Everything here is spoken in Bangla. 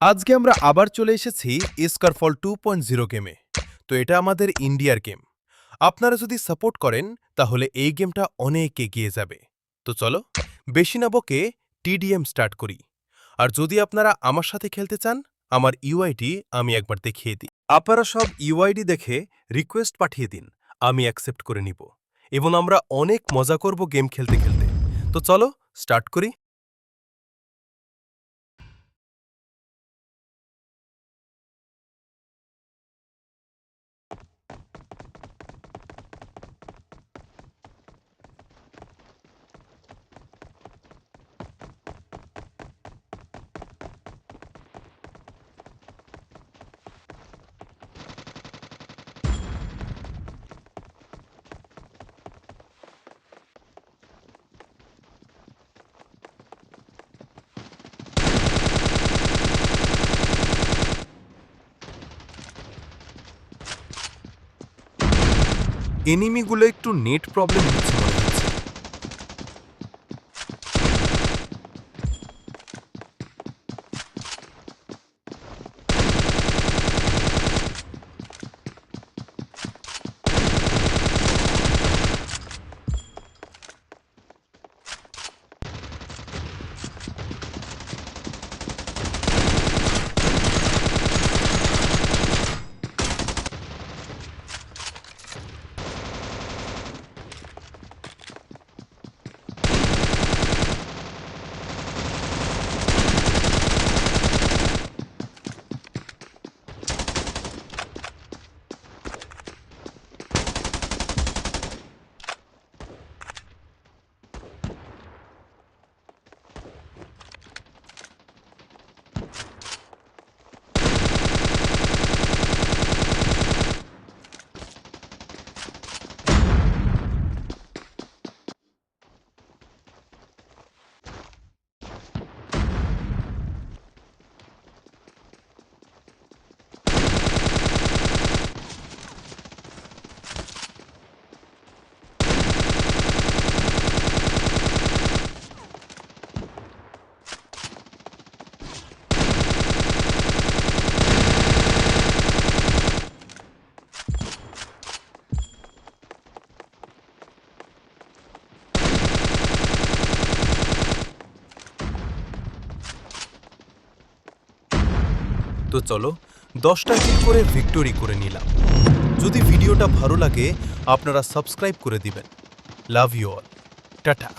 আজকে আমরা আবার চলে এসেছি ইস্কারফল টু পয়েন্ট জিরো গেমে তো এটা আমাদের ইন্ডিয়ার গেম আপনারা যদি সাপোর্ট করেন, তাহলে এই গেমটা অনেক এগিয়ে যাবে। তো চলো, বেশি না বকে টিডিএম স্টার্ট করি। আর যদি আপনারা আমার সাথে খেলতে চান, আমার ইউআইডি আমি একবার দেখিয়ে দিই। আপনারা সব ইউআইডি দেখে রিকোয়েস্ট পাঠিয়ে দিন, আমি অ্যাকসেপ্ট করে নিব। এবং আমরা অনেক মজা করব গেম খেলতে খেলতে। তো চলো স্টার্ট করি। এনিমিগুলো একটু নেট প্রবলেম হচ্ছে তো চলো, দশটা ক্লিক করে ভিক্টোরি করে নিলাম। যদি ভিডিওটা ভালো লাগে, আপনারা সাবস্ক্রাইব করে দিবেন। Love you all tata.